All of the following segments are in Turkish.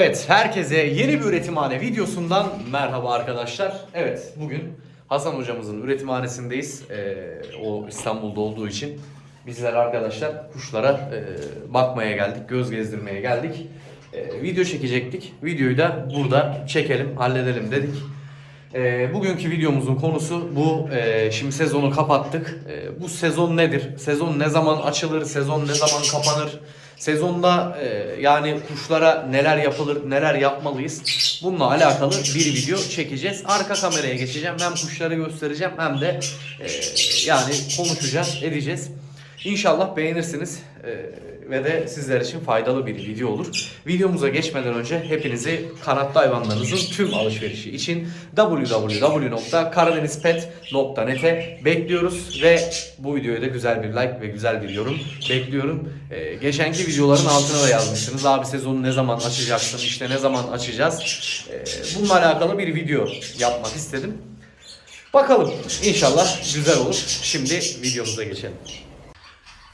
Evet, herkese yeni bir üretimhane videosundan merhaba arkadaşlar. Evet, bugün Hasan hocamızın üretimhanesindeyiz. Ee, o İstanbul'da olduğu için bizler arkadaşlar kuşlara e, bakmaya geldik, göz gezdirmeye geldik. Ee, video çekecektik. Videoyu da burada çekelim, halledelim dedik. Ee, bugünkü videomuzun konusu bu. Ee, şimdi sezonu kapattık. Ee, bu sezon nedir? Sezon ne zaman açılır? Sezon ne zaman kapanır? Sezonda e, yani kuşlara neler yapılır, neler yapmalıyız? Bununla alakalı bir video çekeceğiz. Arka kameraya geçeceğim. Hem kuşları göstereceğim hem de e, yani konuşacağız, edeceğiz. İnşallah beğenirsiniz ve de sizler için faydalı bir video olur. Videomuza geçmeden önce hepinizi kanatlı hayvanlarınızın tüm alışverişi için www.karadenizpet.net'e bekliyoruz ve bu videoya da güzel bir like ve güzel bir yorum bekliyorum. E, geçenki videoların altına da yazmışsınız. Abi sezonu ne zaman açacaksın, işte ne zaman açacağız. E, bununla alakalı bir video yapmak istedim. Bakalım inşallah güzel olur. Şimdi videomuza geçelim.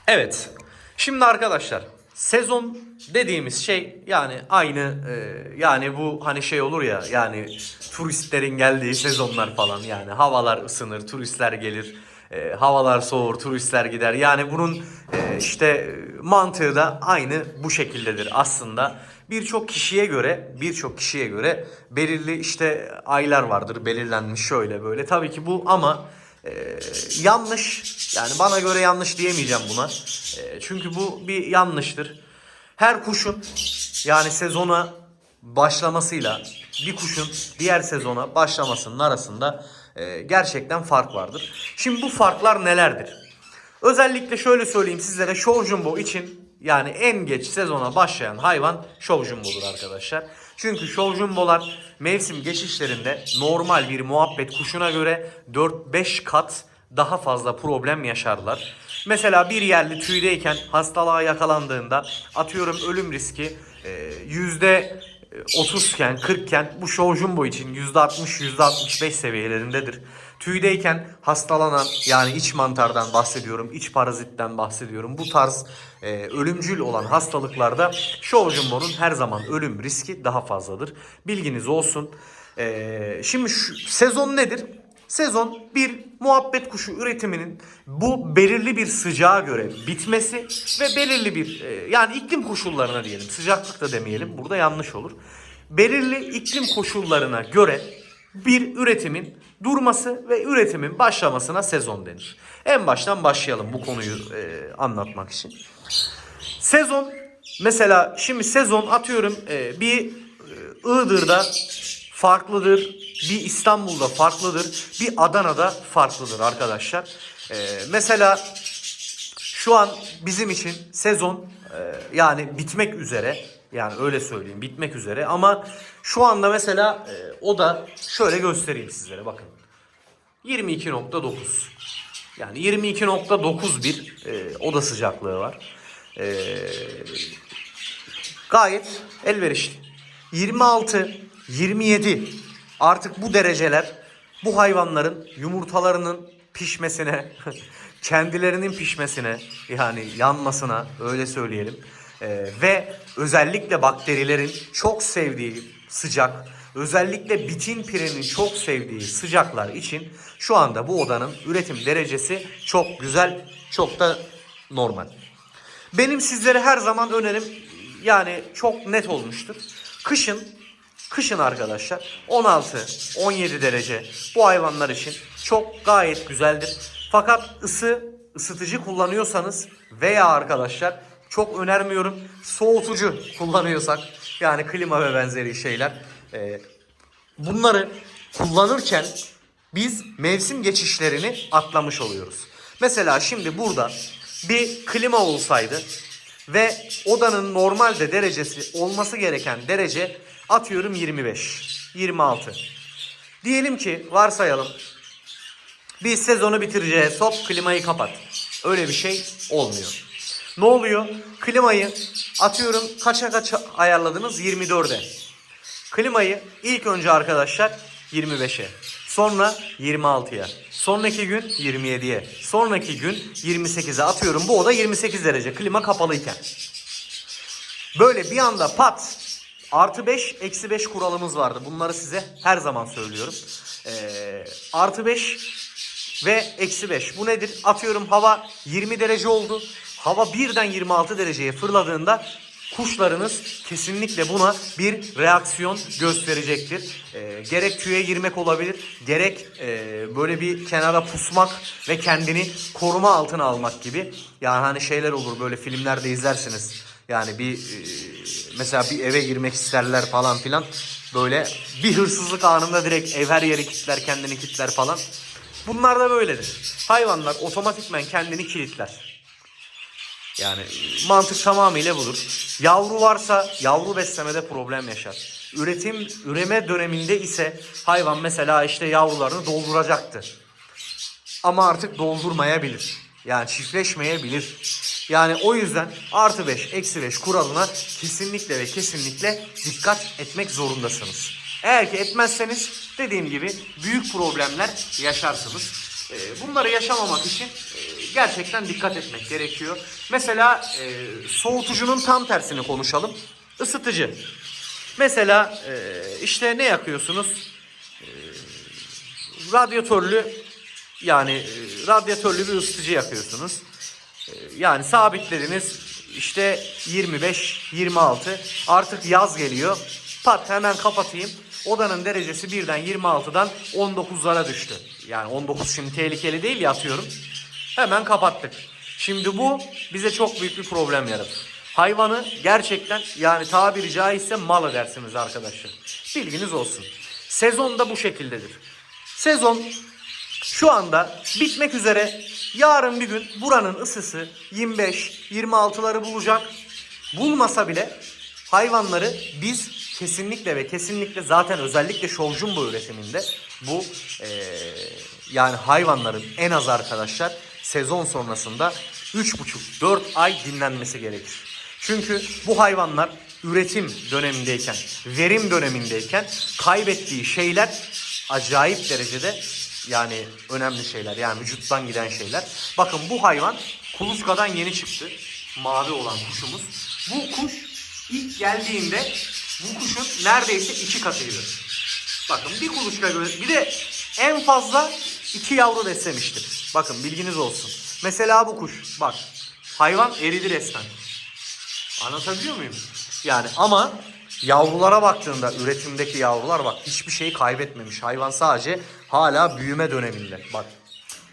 Evet. Şimdi arkadaşlar sezon dediğimiz şey yani aynı e, yani bu hani şey olur ya yani turistlerin geldiği sezonlar falan. Yani havalar ısınır turistler gelir e, havalar soğur turistler gider. Yani bunun e, işte mantığı da aynı bu şekildedir aslında. Birçok kişiye göre birçok kişiye göre belirli işte aylar vardır belirlenmiş şöyle böyle. Tabii ki bu ama ee, yanlış yani bana göre yanlış diyemeyeceğim buna. Ee, çünkü bu bir yanlıştır. Her kuşun yani sezona başlamasıyla bir kuşun diğer sezona başlamasının arasında e, gerçekten fark vardır. Şimdi bu farklar nelerdir? Özellikle şöyle söyleyeyim sizlere Show Jumbo için yani en geç sezona başlayan hayvan Show Jumbo'dur arkadaşlar. Çünkü Show Jumbo'lar mevsim geçişlerinde normal bir muhabbet kuşuna göre 4-5 kat daha fazla problem yaşarlar. Mesela bir yerli tüydeyken hastalığa yakalandığında atıyorum ölüm riski e, yüzde 30 iken 40 iken bu Show Jumbo için %60 %65 seviyelerindedir. Tüydeyken hastalanan yani iç mantardan bahsediyorum, iç parazitten bahsediyorum. Bu tarz e, ölümcül olan hastalıklarda Show Jumbo'nun her zaman ölüm riski daha fazladır. Bilginiz olsun. E, şimdi şu, sezon nedir? Sezon bir muhabbet kuşu üretiminin bu belirli bir sıcağa göre bitmesi ve belirli bir e, yani iklim koşullarına diyelim sıcaklık da demeyelim burada yanlış olur. Belirli iklim koşullarına göre bir üretimin durması ve üretimin başlamasına sezon denir. En baştan başlayalım bu konuyu e, anlatmak için. Sezon mesela şimdi sezon atıyorum e, bir e, Iğdır'da farklıdır. Bir İstanbul'da farklıdır. Bir Adana'da farklıdır arkadaşlar. E, mesela şu an bizim için sezon e, yani bitmek üzere. Yani öyle söyleyeyim bitmek üzere ama şu anda mesela e, o da şöyle göstereyim sizlere bakın. 22.9 yani 22.9 bir e, oda sıcaklığı var. E, gayet elverişli. 26, 27 artık bu dereceler bu hayvanların yumurtalarının pişmesine, kendilerinin pişmesine yani yanmasına öyle söyleyelim. Ee, ve özellikle bakterilerin çok sevdiği sıcak, özellikle bitin pirenin çok sevdiği sıcaklar için şu anda bu odanın üretim derecesi çok güzel, çok da normal. Benim sizlere her zaman önerim yani çok net olmuştur. Kışın kışın arkadaşlar 16 17 derece bu hayvanlar için çok gayet güzeldir. Fakat ısı ısıtıcı kullanıyorsanız veya arkadaşlar çok önermiyorum soğutucu kullanıyorsak yani klima ve benzeri şeyler e, bunları kullanırken biz mevsim geçişlerini atlamış oluyoruz. Mesela şimdi burada bir klima olsaydı ve odanın normalde derecesi olması gereken derece atıyorum 25, 26. Diyelim ki varsayalım bir sezonu bitireceğiz hop klimayı kapat. Öyle bir şey olmuyor. Ne oluyor? Klimayı atıyorum kaça kaça ayarladınız? 24'e. Klimayı ilk önce arkadaşlar 25'e. Sonra 26'ya. Sonraki gün 27'ye. Sonraki gün 28'e atıyorum. Bu oda 28 derece. Klima kapalıyken. Böyle bir anda pat artı 5, eksi 5 kuralımız vardı. Bunları size her zaman söylüyorum. Ee, artı 5 ve eksi 5. Bu nedir? Atıyorum hava 20 derece oldu. Hava birden 26 dereceye fırladığında kuşlarınız kesinlikle buna bir reaksiyon gösterecektir. Ee, gerek tüye girmek olabilir, gerek e, böyle bir kenara pusmak ve kendini koruma altına almak gibi. Yani hani şeyler olur böyle filmlerde izlersiniz. Yani bir e, mesela bir eve girmek isterler falan filan. Böyle bir hırsızlık anında direkt ev her yeri kilitler, kendini kilitler falan. Bunlar da böyledir. Hayvanlar otomatikmen kendini kilitler. Yani mantık tamamıyla budur. Yavru varsa yavru beslemede problem yaşar. Üretim, üreme döneminde ise hayvan mesela işte yavrularını dolduracaktı. Ama artık doldurmayabilir. Yani çiftleşmeyebilir. Yani o yüzden artı 5, eksi 5 kuralına kesinlikle ve kesinlikle dikkat etmek zorundasınız. Eğer ki etmezseniz dediğim gibi büyük problemler yaşarsınız. Ee, Bunları yaşamamak için e, gerçekten dikkat etmek gerekiyor. Mesela e, soğutucunun tam tersini konuşalım. Isıtıcı. Mesela e, işte ne yakıyorsunuz? radyatörlü yani e, radyatörlü bir ısıtıcı yakıyorsunuz. E, Yani sabitlediniz işte 25 26 artık yaz geliyor. Pat hemen kapatayım. Odanın derecesi birden 26'dan 19'lara düştü. Yani 19 şimdi tehlikeli değil ya atıyorum. Hemen kapattık. Şimdi bu bize çok büyük bir problem yaratır. Hayvanı gerçekten yani tabiri caizse mal edersiniz arkadaşlar. Bilginiz olsun. Sezon da bu şekildedir. Sezon şu anda bitmek üzere. Yarın bir gün buranın ısısı 25-26'ları bulacak. Bulmasa bile hayvanları biz kesinlikle ve kesinlikle zaten özellikle şovjumbo üretiminde bu eee, yani hayvanların en az arkadaşlar sezon sonrasında 3,5-4 ay dinlenmesi gerekir. Çünkü bu hayvanlar üretim dönemindeyken, verim dönemindeyken kaybettiği şeyler acayip derecede yani önemli şeyler. Yani vücuttan giden şeyler. Bakın bu hayvan kuluçkadan yeni çıktı. Mavi olan kuşumuz. Bu kuş ilk geldiğinde bu kuşun neredeyse iki katıydı. Bakın bir kuluçka bir de en fazla iki yavru beslemiştir. Bakın bilginiz olsun. Mesela bu kuş bak hayvan eridi resmen. Anlatabiliyor muyum? Yani ama yavrulara baktığında üretimdeki yavrular bak hiçbir şey kaybetmemiş. Hayvan sadece hala büyüme döneminde. Bak.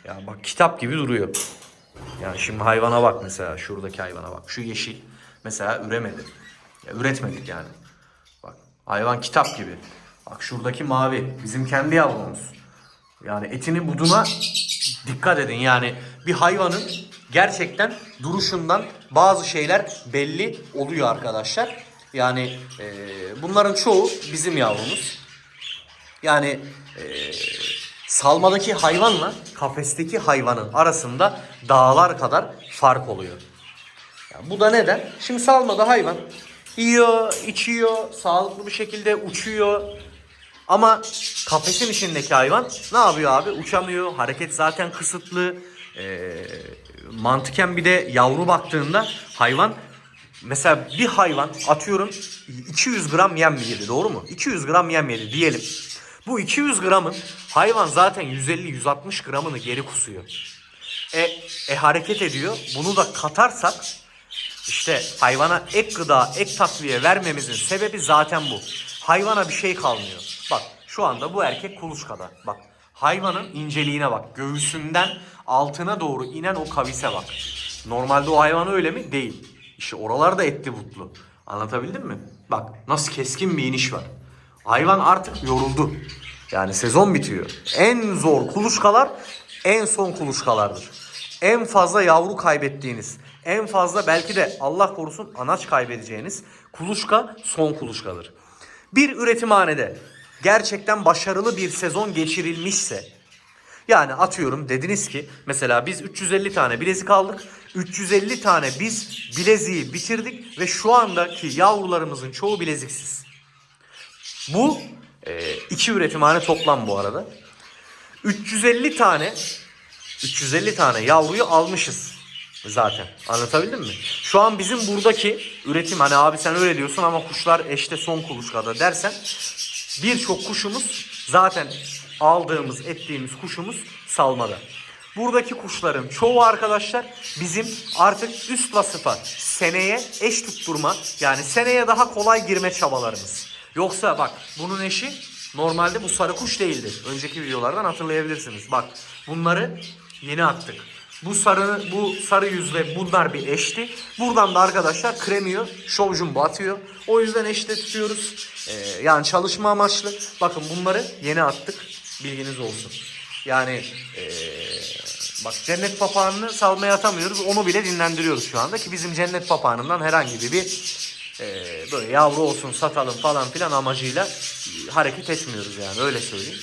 Ya bak kitap gibi duruyor. Yani şimdi hayvana bak mesela şuradaki hayvana bak. Şu yeşil mesela üremedi. Ya üretmedik yani. Bak hayvan kitap gibi. Bak şuradaki mavi bizim kendi yavrumuz. Yani etini buduna dikkat edin. Yani bir hayvanın gerçekten duruşundan bazı şeyler belli oluyor arkadaşlar. Yani e, bunların çoğu bizim yavrumuz. Yani e, salmadaki hayvanla kafesteki hayvanın arasında dağlar kadar fark oluyor. Ya bu da neden? Şimdi salmada hayvan yiyor, içiyor, sağlıklı bir şekilde uçuyor. Ama kafesin içindeki hayvan ne yapıyor abi? Uçamıyor, hareket zaten kısıtlı. Ee, mantıken bir de yavru baktığında hayvan mesela bir hayvan atıyorum 200 gram yem yedi doğru mu? 200 gram yem yedi diyelim. Bu 200 gramın hayvan zaten 150-160 gramını geri kusuyor. E, e hareket ediyor. Bunu da katarsak işte hayvana ek gıda, ek takviye vermemizin sebebi zaten bu. Hayvana bir şey kalmıyor. Şu anda bu erkek kuluçkada. Bak hayvanın inceliğine bak. Göğsünden altına doğru inen o kavise bak. Normalde o hayvan öyle mi? Değil. İşte oralarda etli butlu. Anlatabildim mi? Bak nasıl keskin bir iniş var. Hayvan artık yoruldu. Yani sezon bitiyor. En zor kuluçkalar en son kuluçkalardır. En fazla yavru kaybettiğiniz, en fazla belki de Allah korusun anaç kaybedeceğiniz kuluçka son kuluçkadır. Bir üretimhanede gerçekten başarılı bir sezon geçirilmişse yani atıyorum dediniz ki mesela biz 350 tane bilezik aldık. 350 tane biz bileziği bitirdik ve şu andaki yavrularımızın çoğu bileziksiz. Bu e, iki üretimhane toplam bu arada. 350 tane 350 tane yavruyu almışız zaten. Anlatabildim mi? şu an bizim buradaki üretim hani abi sen öyle diyorsun ama kuşlar eşte son kuluçkada dersen birçok kuşumuz zaten aldığımız ettiğimiz kuşumuz salmada. Buradaki kuşların çoğu arkadaşlar bizim artık üst vasıfa seneye eş tutturma yani seneye daha kolay girme çabalarımız. Yoksa bak bunun eşi normalde bu sarı kuş değildi. Önceki videolardan hatırlayabilirsiniz. Bak bunları yeni attık. Bu sarı bu sarı yüzle bunlar bir eşti. Buradan da arkadaşlar kremiyor, show jumbo atıyor. O yüzden eşte tutuyoruz. Ee, yani çalışma amaçlı. Bakın bunları yeni attık. Bilginiz olsun. Yani ee, bak cennet papağanını salmaya atamıyoruz. Onu bile dinlendiriyoruz şu anda ki bizim cennet papağanından herhangi bir ee, böyle yavru olsun satalım falan filan amacıyla e, hareket etmiyoruz yani öyle söyleyeyim.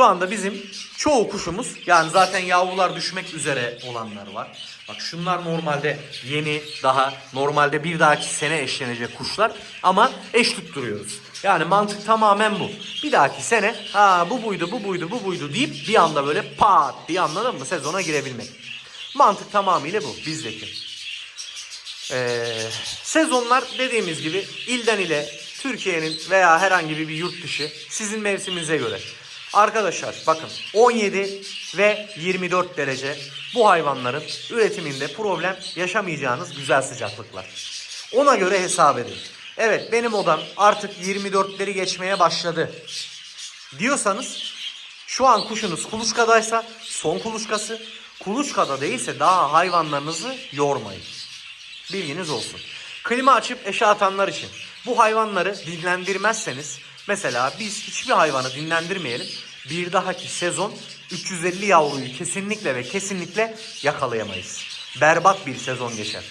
Şu anda bizim çoğu kuşumuz yani zaten yavrular düşmek üzere olanlar var. Bak şunlar normalde yeni daha normalde bir dahaki sene eşlenecek kuşlar ama eş tutturuyoruz. Yani mantık tamamen bu. Bir dahaki sene ha bu buydu bu buydu bu buydu deyip bir anda böyle pat diye anladın mı sezona girebilmek. Mantık tamamıyla bu bizdeki. Ee, sezonlar dediğimiz gibi ilden ile Türkiye'nin veya herhangi bir yurt dışı sizin mevsiminize göre. Arkadaşlar bakın 17 ve 24 derece bu hayvanların üretiminde problem yaşamayacağınız güzel sıcaklıklar. Ona göre hesap edin. Evet benim odam artık 24'leri geçmeye başladı diyorsanız şu an kuşunuz kuluçkadaysa son kuluçkası, kuluçkada değilse daha hayvanlarınızı yormayın. Bilginiz olsun. Klima açıp eşe atanlar için bu hayvanları dinlendirmezseniz mesela biz hiçbir hayvanı dinlendirmeyelim. Bir dahaki sezon 350 yavruyu kesinlikle ve kesinlikle yakalayamayız. Berbat bir sezon geçer.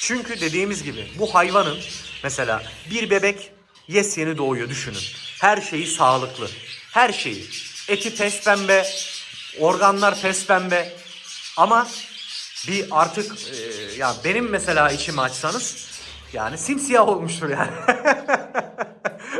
Çünkü dediğimiz gibi bu hayvanın mesela bir bebek yes yeni doğuyor düşünün. Her şeyi sağlıklı. Her şeyi. Eti pes pembe, organlar pes pembe. Ama bir artık e, ya benim mesela içimi açsanız yani simsiyah olmuştur yani.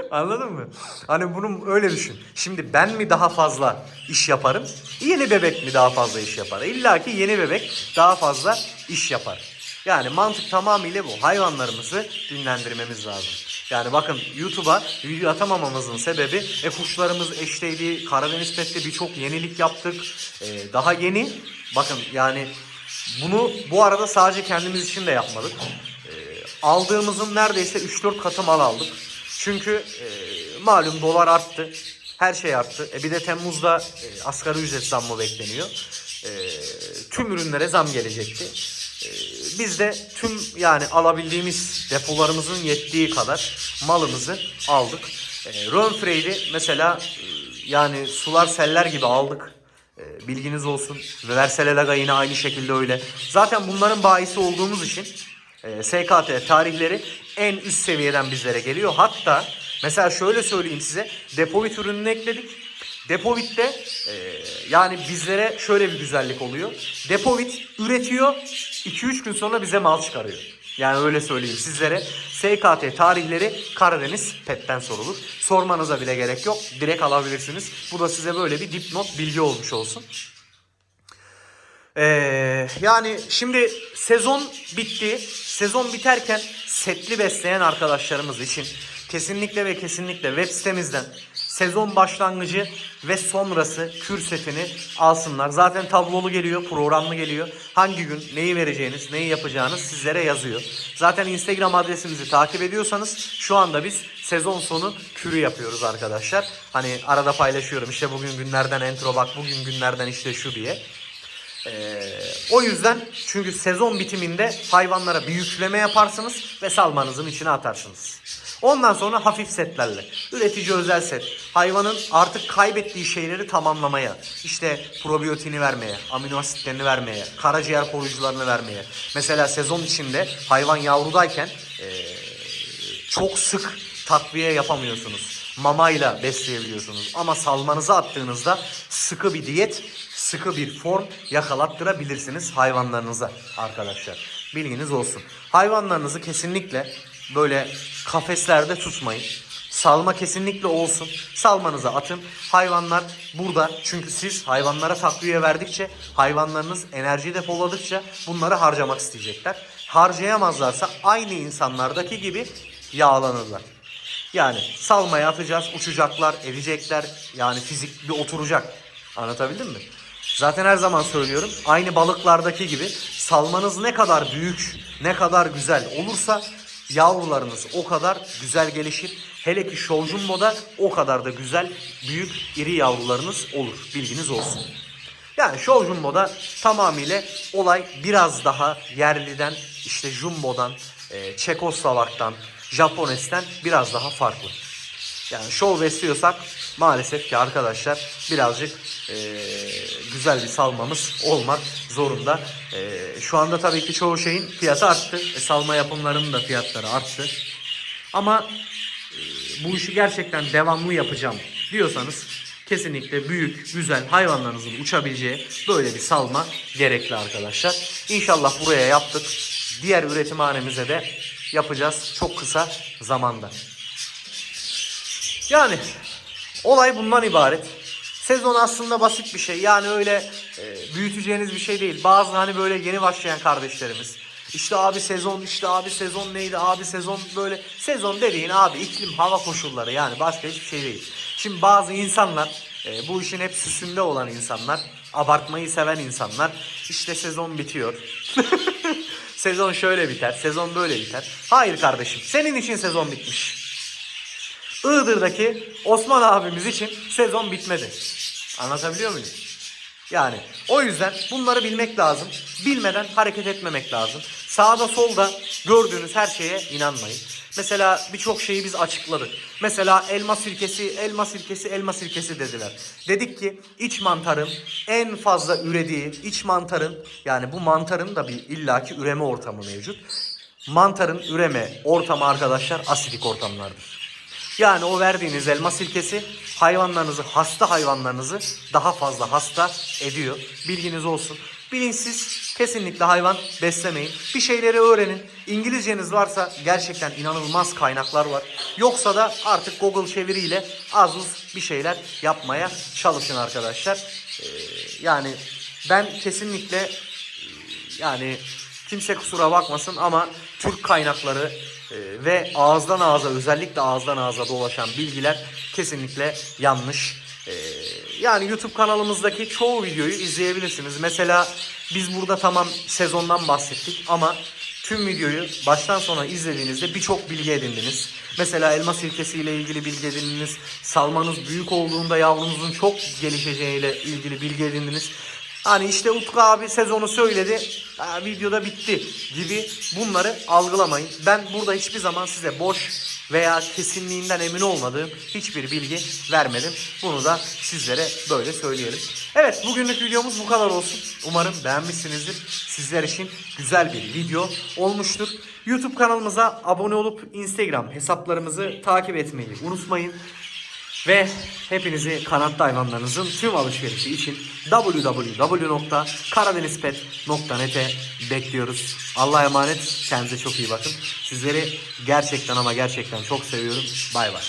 Anladın mı? Hani bunu öyle düşün. Şimdi ben mi daha fazla iş yaparım? Yeni bebek mi daha fazla iş yapar? İlla ki yeni bebek daha fazla iş yapar. Yani mantık tamamıyla bu. Hayvanlarımızı dinlendirmemiz lazım. Yani bakın YouTube'a video atamamamızın sebebi e, kuşlarımız eşteydi. Karadeniz Pet'te birçok yenilik yaptık. E, daha yeni. Bakın yani bunu bu arada sadece kendimiz için de yapmadık. E, aldığımızın neredeyse 3-4 katı mal aldık. Çünkü e, malum dolar arttı. Her şey arttı. E, bir de Temmuz'da e, asgari ücret zammı bekleniyor. E, tüm ürünlere zam gelecekti. E, biz de tüm yani alabildiğimiz depolarımızın yettiği kadar malımızı aldık. E, Rönfrey'di mesela e, yani sular seller gibi aldık. E, bilginiz olsun. Ve Verselelaga yine aynı şekilde öyle. Zaten bunların bahisi olduğumuz için e, SKT tarihleri en üst seviyeden bizlere geliyor. Hatta mesela şöyle söyleyeyim size. Depovit ürününü ekledik. Depovit'te e, yani bizlere şöyle bir güzellik oluyor. Depovit üretiyor 2-3 gün sonra bize mal çıkarıyor. Yani öyle söyleyeyim sizlere. SKT tarihleri Karadeniz PET'ten sorulur. Sormanıza bile gerek yok. Direkt alabilirsiniz. Bu da size böyle bir dipnot bilgi olmuş olsun. Ee, yani şimdi sezon bitti. Sezon biterken setli besleyen arkadaşlarımız için kesinlikle ve kesinlikle web sitemizden sezon başlangıcı ve sonrası kür setini alsınlar. Zaten tablolu geliyor, programlı geliyor. Hangi gün neyi vereceğiniz, neyi yapacağınız sizlere yazıyor. Zaten Instagram adresimizi takip ediyorsanız şu anda biz sezon sonu kürü yapıyoruz arkadaşlar. Hani arada paylaşıyorum işte bugün günlerden entro bak, bugün günlerden işte şu diye. Ee, o yüzden çünkü sezon bitiminde hayvanlara bir yükleme yaparsınız ve salmanızın içine atarsınız. Ondan sonra hafif setlerle, üretici özel set, hayvanın artık kaybettiği şeyleri tamamlamaya, işte probiyotiğini vermeye, amino asitlerini vermeye, karaciğer koruyucularını vermeye. Mesela sezon içinde hayvan yavrudayken ee, çok sık takviye yapamıyorsunuz. Mamayla besleyebiliyorsunuz. Ama salmanızı attığınızda sıkı bir diyet, sıkı bir form yakalattırabilirsiniz hayvanlarınıza arkadaşlar. Bilginiz olsun. Hayvanlarınızı kesinlikle böyle kafeslerde tutmayın. Salma kesinlikle olsun. Salmanızı atın. Hayvanlar burada. Çünkü siz hayvanlara takviye verdikçe, hayvanlarınız enerji depoladıkça bunları harcamak isteyecekler. Harcayamazlarsa aynı insanlardaki gibi yağlanırlar. Yani salmaya atacağız, uçacaklar, edecekler. Yani fizik bir oturacak. Anlatabildim mi? Zaten her zaman söylüyorum. Aynı balıklardaki gibi salmanız ne kadar büyük, ne kadar güzel olursa yavrularınız o kadar güzel gelişir. Hele ki Show Jumbo'da o kadar da güzel, büyük, iri yavrularınız olur. Bilginiz olsun. Yani Show Jumbo'da tamamıyla olay biraz daha yerliden, işte Jumbo'dan, e, Çekoslovak'tan, Japones'ten biraz daha farklı. Yani show besliyorsak maalesef ki arkadaşlar birazcık e, güzel bir salmamız olmak zorunda. E, şu anda tabii ki çoğu şeyin fiyatı arttı. E, salma yapımlarının da fiyatları arttı. Ama e, bu işi gerçekten devamlı yapacağım diyorsanız kesinlikle büyük, güzel hayvanlarınızın uçabileceği böyle bir salma gerekli arkadaşlar. İnşallah buraya yaptık. Diğer üretimhanemize de yapacağız çok kısa zamanda. Yani olay bundan ibaret. Sezon aslında basit bir şey. Yani öyle e, büyüteceğiniz bir şey değil. Bazı hani böyle yeni başlayan kardeşlerimiz. İşte abi sezon, işte abi sezon neydi, abi sezon böyle. Sezon dediğin abi iklim, hava koşulları yani başka hiçbir şey değil. Şimdi bazı insanlar, e, bu işin hep süsünde olan insanlar, abartmayı seven insanlar. işte sezon bitiyor. sezon şöyle biter, sezon böyle biter. Hayır kardeşim, senin için sezon bitmiş. Iğdır'daki Osman abimiz için sezon bitmedi. Anlatabiliyor muyum? Yani o yüzden bunları bilmek lazım. Bilmeden hareket etmemek lazım. Sağda solda gördüğünüz her şeye inanmayın. Mesela birçok şeyi biz açıkladık. Mesela elma sirkesi, elma sirkesi, elma sirkesi dediler. Dedik ki iç mantarın en fazla ürediği iç mantarın yani bu mantarın da bir illaki üreme ortamı mevcut. Mantarın üreme ortamı arkadaşlar asidik ortamlardır. Yani o verdiğiniz elma sirkesi hayvanlarınızı, hasta hayvanlarınızı daha fazla hasta ediyor. Bilginiz olsun. Bilinçsiz kesinlikle hayvan beslemeyin. Bir şeyleri öğrenin. İngilizceniz varsa gerçekten inanılmaz kaynaklar var. Yoksa da artık Google çeviriyle az uz bir şeyler yapmaya çalışın arkadaşlar. Ee, yani ben kesinlikle yani kimse kusura bakmasın ama Türk kaynakları ve ağızdan ağza özellikle ağızdan ağza dolaşan bilgiler kesinlikle yanlış. E, yani YouTube kanalımızdaki çoğu videoyu izleyebilirsiniz. Mesela biz burada tamam sezondan bahsettik ama tüm videoyu baştan sona izlediğinizde birçok bilgi edindiniz. Mesela elma sirkesi ile ilgili bilgi edindiniz. Salmanız büyük olduğunda yavrunuzun çok gelişeceğiyle ilgili bilgi edindiniz. Hani işte Utku abi sezonu söyledi. Videoda bitti gibi bunları algılamayın. Ben burada hiçbir zaman size boş veya kesinliğinden emin olmadığım hiçbir bilgi vermedim. Bunu da sizlere böyle söyleyelim. Evet bugünlük videomuz bu kadar olsun. Umarım beğenmişsinizdir. Sizler için güzel bir video olmuştur. YouTube kanalımıza abone olup Instagram hesaplarımızı takip etmeyi unutmayın. Ve hepinizi kanatlı hayvanlarınızın tüm alışverişi için www.karadenizpet.net'e bekliyoruz. Allah'a emanet. Kendinize çok iyi bakın. Sizleri gerçekten ama gerçekten çok seviyorum. Bay bay.